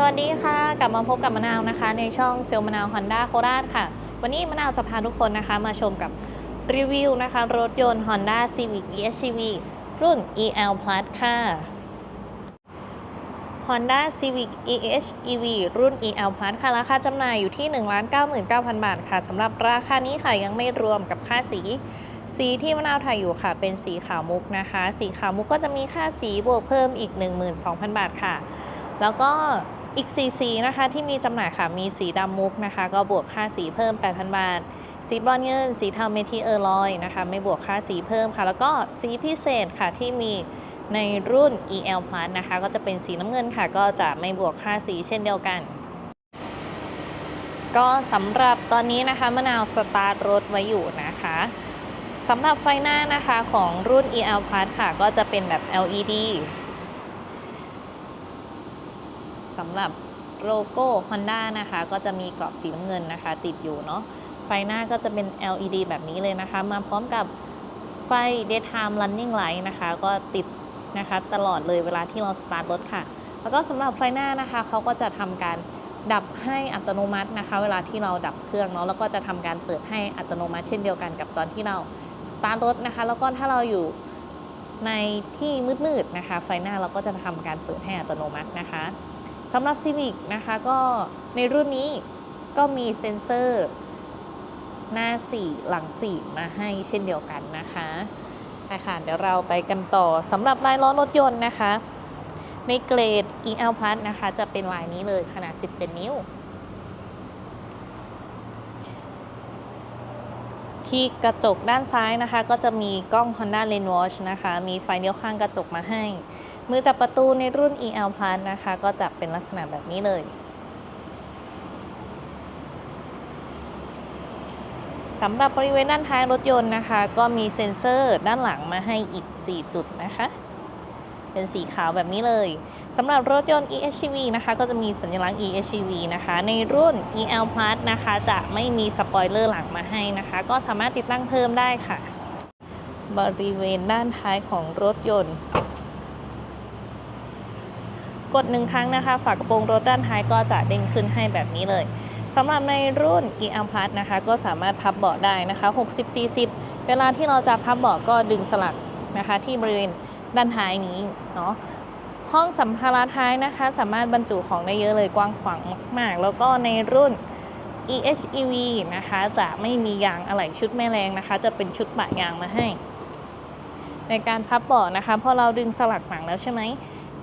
สวัสดีค่ะ กลับมาพบกับมะนาวนะคะ ในช่องเซลมะนาวฮอนด้าโคราชค่ะ วันนี้มะนาวจะพาทุกคนนะคะ มาชมกับรีวิวนะคะ รถยนต์ Honda Civic EHEV รุ่น EL Plus ค่ะ Honda Civic EHEV รุ่น EL Plus ค่ะ ราคาจำหน่ายอยู่ที่ 1,99,000 บาทค่ะสำหรับราคานี้ค่ะยังไม่รวมกับค่าสี สีที่มะนาวถ่ายอยู่ค่ะ เป็นสีขาวมุกนะคะ สีขาวมุกก็จะมีค่าสีบวกเพิ่มอีก 12,000 บาทค่ะ แล้วก็ อีกสีสีนะคะที่มีจำหน่ายค่ะ มีสีดำมุกนะคะ ก็บวกค่าสีเพิ่ม 8,000 บาท สีบรอนเงิน สีเทาเมทิเออร์ลอยนะคะ ไม่บวกค่าสีเพิ่มค่ะ แล้วก็สีพิเศษค่ะที่มีในรุ่น EL Plus นะคะ ก็จะเป็นสีน้ำเงินค่ะ ก็จะไม่บวกค่าสีเช่นเดียวกัน ก็สำหรับตอนนี้นะคะมะนาวสตาร์ทรถไว้อยู่นะคะสำหรับไฟหน้านะคะของรุ่น EL Plus ค่ะ ก็จะเป็นแบบ LED สำหรับโลโก้ Honda นะคะ ก็จะมีกรอบสีน้ำเงินนะคะ ติดอยู่เนาะไฟหน้าก็จะเป็น LED แบบนี้เลยนะคะ มาพร้อมกับไฟ daytime running light นะคะ ก็ติดนะคะตลอดเลยเวลาที่เราสตาร์ทรถค่ะ แล้วก็สำหรับไฟหน้านะคะเขาก็จะทำการดับให้อัตโนมัตินะคะ เวลาที่เราดับเครื่องเนาะแล้วก็จะทำการเปิดให้อัตโนมัติเช่นเดียวกันกับตอนที่เราสตาร์ทรถนะคะ แล้วก็ถ้าเราอยู่ในที่มืดๆนะคะ ไฟหน้าเราก็จะทำการเปิดให้อัตโนมัตินะคะ สำหรับ Civic นะคะก็ในรุ่นนี้ก็มีเซ็นเซอร์หน้า 4 หลัง 4 มาให้เช่นเดียวกันนะคะไปค่ะเดี๋ยวเราไปกันต่อสำหรับลายล้อรถยนต์นะคะ ในเกรด EL Plus นะคะ จะเป็นลายนี้เลยขนาด 17 นิ้ว ที่กระจกด้านซ้ายนะคะ ก็จะมีกล้อง Honda Lane Watch นะคะ มีไฟเลี้ยวข้างกระจกมาให้ มือจับประตูในรุ่น EL Plus นะคะ ก็จะเป็นลักษณะแบบนี้เลย สำหรับบริเวณด้านท้ายรถยนต์นะคะ ก็มีเซ็นเซอร์ด้านหลังมาให้อีก 4 จุดนะคะ เป็นสีขาวแบบนี้เลยสำหรับรถยนต์ EHEV นะคะ ก็จะมีสัญลักษณ์ EHEV นะคะ ในรุ่น EL Plus นะคะ จะไม่มีสปอยเลอร์หลังมาให้นะคะ ก็สามารถติดตั้งเพิ่มได้ค่ะ บริเวณด้านท้ายของรถยนต์ ดหนึ่งครั้งนะคะ ฝากระโปรงรถด้านท้ายก็จะเด้งขึ้นให้แบบนี้เลยสำหรับในรุ่น EL Plus นะคะ ก็สามารถพับเบาะได้นะคะ 60-40 เวลาที่เราจะพับเบาะก็ดึงสลักนะคะ ที่บริเวณด้านท้ายนี้เนาะห้องสัมภาระท้ายนะคะ สามารถบรรจุของได้เยอะเลยกว้างขวางมากๆแล้วก็ในรุ่น EHEV นะคะ จะไม่มียางอะไหล่ชุดแม่แรงนะคะ จะเป็นชุดปะยางมาให้ ในการพับเบาะนะคะพอเราดึงสลักหนังแล้วใช่ไหม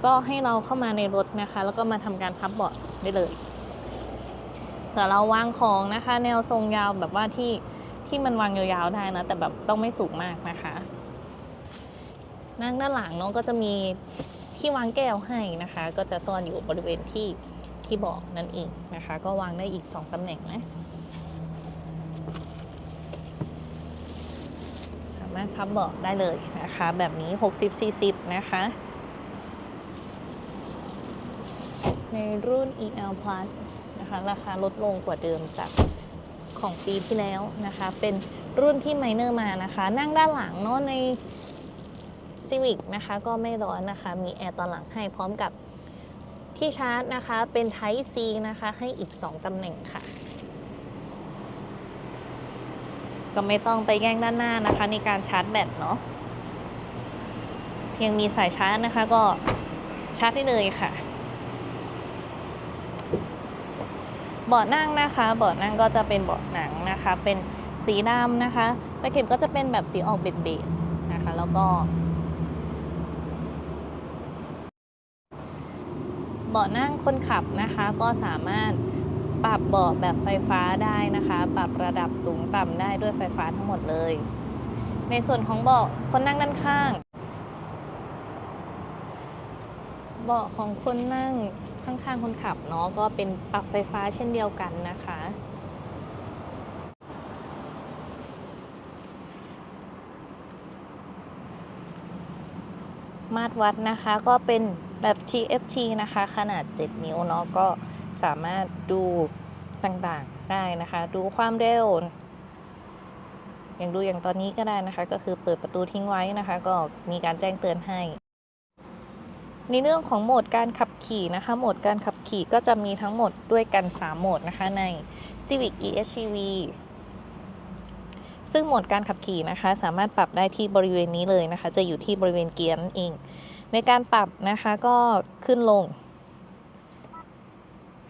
ก็ให้เราเข้ามาในรถนะคะ แล้วก็มาทำการพับเบาะได้เลยเผื่เราวางของนะคะ แนวทรงยาวแบบว่าที่ที่มันวางยาวๆได้นะ แต่แบบต้องไม่สูงมากนะคะนั่งด้านหลังเน้องก็จะมีที่วางแก้วให้นะคะ ก็จะซ่อนอยู่บริเวณที่ที่เบาะนั่นเองนะคะ ก็วางได้อีก 2ตำแหน่งนะสามารถพับเบาะได้เลยนะคะ แบบนี้ 60-40 นะคะ ในรุ่น EL Plus นะคะราคาลดลงกว่าเดิมจากของปีที่แล้วนะคะ เป็นรุ่นที่ไมเนอร์มานะคะ นั่งด้านหลังเนาะใน Civic นะคะ ก็ไม่ร้อนนะคะ มีแอร์ตอนหลังให้พร้อมกับที่ชาร์จนะคะ เป็น Type C นะคะ ให้อีก 2ตำแหน่งค่ะ ก็ไม่ต้องไปแย่งด้านหน้านะคะ ในการชาร์จแบตเนาะเพียงมีสายชาร์จนะคะ ก็ชาร์จได้เลยค่ะ เบาะนั่งนะคะเบาะนั่งก็จะเป็นเบาะหนังนะคะ เป็นสีดำนะคะตะเข็บก็จะเป็นแบบสีออกเบจๆนะคะ แล้วก็เบาะนั่งคนขับนะคะก็สามารถปรับเบาะแบบไฟฟ้าได้นะคะ ปรับระดับสูงต่ำได้ด้วยไฟฟ้าทั้งหมดเลย ในส่วนของเบาะคนนั่งด้านข้าง เบาะของคนนั่งข้างๆคนขับเนาะก็เป็นปรับไฟฟ้าเช่นเดียวกันนะคะ มาตรวัดนะคะก็เป็นแบบ TFT นะคะ ขนาด 7 นิ้วเนาะก็สามารถดูต่างๆได้นะคะ ดูความเร็ว อย่างดูอย่างตอนนี้ก็ได้นะคะ ก็คือเปิดประตูทิ้งไว้นะคะ ก็มีการแจ้งเตือนให้ ในเรื่องของโหมดการขับขี่นะคะ โหมดการขับขี่ก็จะมีทั้งหมดด้วยกัน 3 โหมดนะคะใน Civic EHEV ซึ่งโหมดการขับขี่นะคะ สามารถปรับได้ที่บริเวณนี้เลยนะคะ จะอยู่ที่บริเวณเกียร์นั่นเอง ในการปรับนะคะก็ขึ้นลง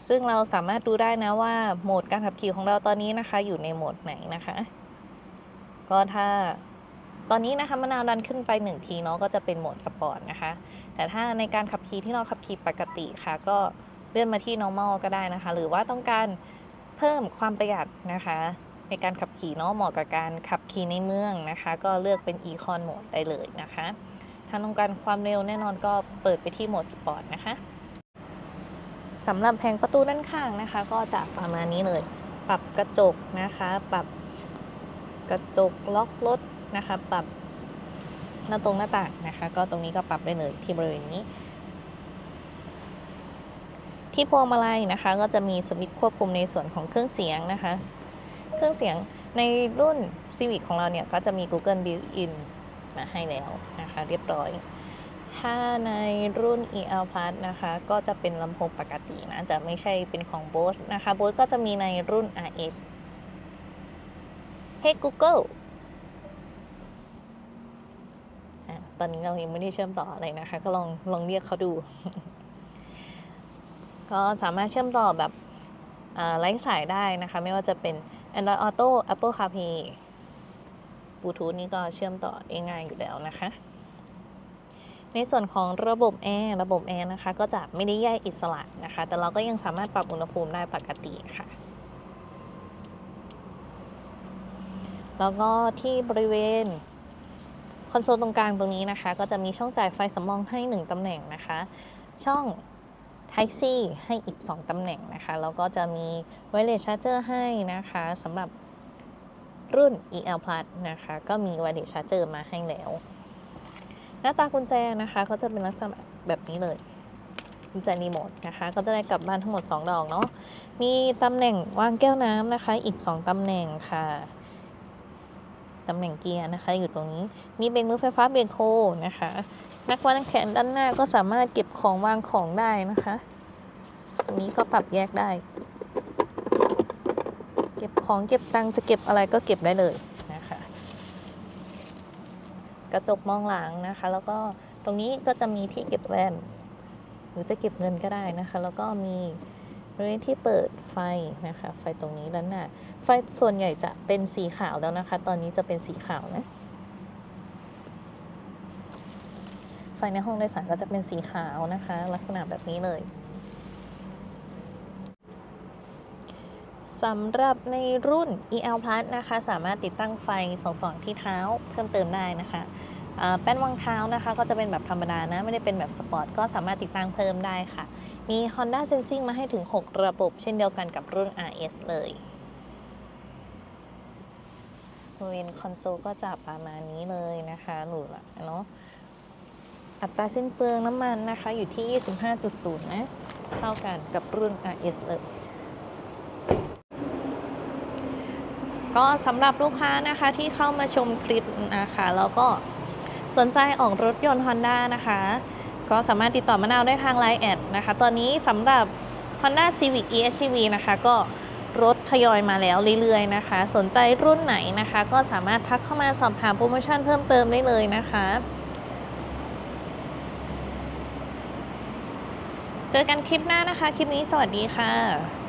ซึ่งเราสามารถดูได้นะว่าโหมดการขับขี่ของเราตอนนี้นะคะ อยู่ในโหมดไหนนะคะ ก็ถ้า ตอนนี้นะคะมะนาวดันขึ้นไป 1 ทีเนาะก็จะเป็นโหมดสปอร์ตนะคะ แต่ถ้าในการขับขี่ที่เราขับขี่ปกติค่ะ ก็เลื่อนมาที่ normal ก็ได้นะคะ หรือว่าต้องการเพิ่มความประหยัดนะคะ ในการขับขี่เนาะเหมาะกับการขับขี่ในเมืองนะคะ ก็เลือกเป็น Econ Mode ได้เลยนะคะถ้าต้องการความเร็วแน่นอนก็เปิดไปที่โหมดสปอร์ตนะคะสำหรับแผงประตูด้านข้างนะคะ ก็จะประมาณนี้เลย ปรับกระจกนะคะ ปรับกระจกล็อกรถ นะคะ ปรับหน้าตรงหน้าต่างนะคะ ก็ตรงนี้ก็ปรับได้เลยที่บริเวณนี้ ที่พวงมาลัยนะคะ ก็จะมีสวิตช์ควบคุมในส่วนของเครื่องเสียงนะคะ เครื่องเสียงในรุ่น Civic ของเราเนี่ยก็จะมี Google Built-in มาให้แล้วนะคะ เรียบร้อย ถ้าในรุ่น EL Plus นะคะ ก็จะเป็นลำโพงปกตินะ จะไม่ใช่เป็นของ Bose นะคะ Bose ก็จะมีในรุ่น RS Hey Google อะ ตอนนี้เรายังไม่ได้เชื่อมต่ออะไรนะคะ ก็ลองลองเรียกเขาดู ก็สามารถเชื่อมต่อแบบไร้สายได้นะคะ ไม่ว่าจะเป็น Android Auto Apple CarPlay บลูทูธนี่ก็เชื่อมต่อได้ง่ายอยู่แล้วนะคะ ในส่วนของระบบแอร์ระบบแอร์นะคะ ก็จะไม่ได้แยกอิสระนะคะ แต่เราก็ยังสามารถปรับอุณหภูมิได้ปกติค่ะแล้วก็ที่บริเวณ คอนโซลตรงกลางตรงนี้นะคะ ก็จะมีช่องจ่ายไฟสำรองให้ 1ตำแหน่งนะคะ ช่อง Type C ให้อีก 2ตำแหน่งนะคะ แล้วก็จะมี Wireless Charger ให้นะคะสำหรับรุ่น EL Plus นะคะ ก็มี Wireless Charger มาให้แล้ว หน้าตากุญแจนะคะก็จะเป็นลักษณะแบบนี้เลยกุญแจรีโมทนะคะ ก็จะได้กลับบ้านทั้งหมด 2 ดอกเนาะมีตำแหน่งวางแก้วน้ำนะคะ อีก 2ตำแหน่งค่ะ ตำแหน่งเกียร์นะคะ อยู่ตรงนี้ มีเบรกมือไฟฟ้าเบรกโฮนะคะ นักวางแขนด้านหน้าก็สามารถเก็บของวางของได้นะคะ ตรงนี้ก็ปรับแยกได้ เก็บของเก็บตังจะเก็บอะไรก็เก็บได้เลยนะคะ กระจกมองหลังนะคะ แล้วก็ตรงนี้ก็จะมีที่เก็บแว่น หรือจะเก็บเงินก็ได้นะคะ แล้วก็มี บริเวณที่เปิดไฟนะคะไฟตรงนี้ด้านหน้าไฟส่วนใหญ่จะเป็นสีขาวแล้วนะคะ ตอนนี้จะเป็นสีขาวนะไฟในห้องโดยสารก็จะเป็นสีขาวนะคะ ลักษณะแบบนี้เลยสำหรับในรุ่น EL Plus นะคะ สามารถติดตั้งไฟส่องที่เท้าเพิ่มเติมได้นะคะแป้นวางเท้านะคะ ก็จะเป็นแบบธรรมดานะ ไม่ได้เป็นแบบสปอร์ตก็สามารถติดตั้งเพิ่มได้ค่ะ มี Honda Sensing มาให้ถึง 6 ระบบเช่นเดียวกันกับรุ่น RS เลยบริเวณคอนโซลก็จะประมาณนี้เลยนะคะหรูหราเนาะอัตราสิ้นเปลืองน้ำมันนะคะอยู่ที่ 25.0 นะ เท่ากันกับรุ่น RS เลยก็สำหรับลูกค้านะคะที่เข้ามาชมคลิปนะคะ แล้วก็สนใจออกรถยนต์ Honda นะคะ ก็สามารถติดต่อมะนาวได้ทาง Line แอดนะคะ ตอนนี้สำหรับ Honda Civic EHEV นะคะ ก็รถทยอยมาแล้วเรื่อยๆนะคะ สนใจรุ่นไหนนะคะ ก็สามารถทักเข้ามาสอบถามโปรโมชั่นเพิ่มเติมได้เลยนะคะ เจอกันคลิปหน้านะคะ คลิปนี้สวัสดีค่ะ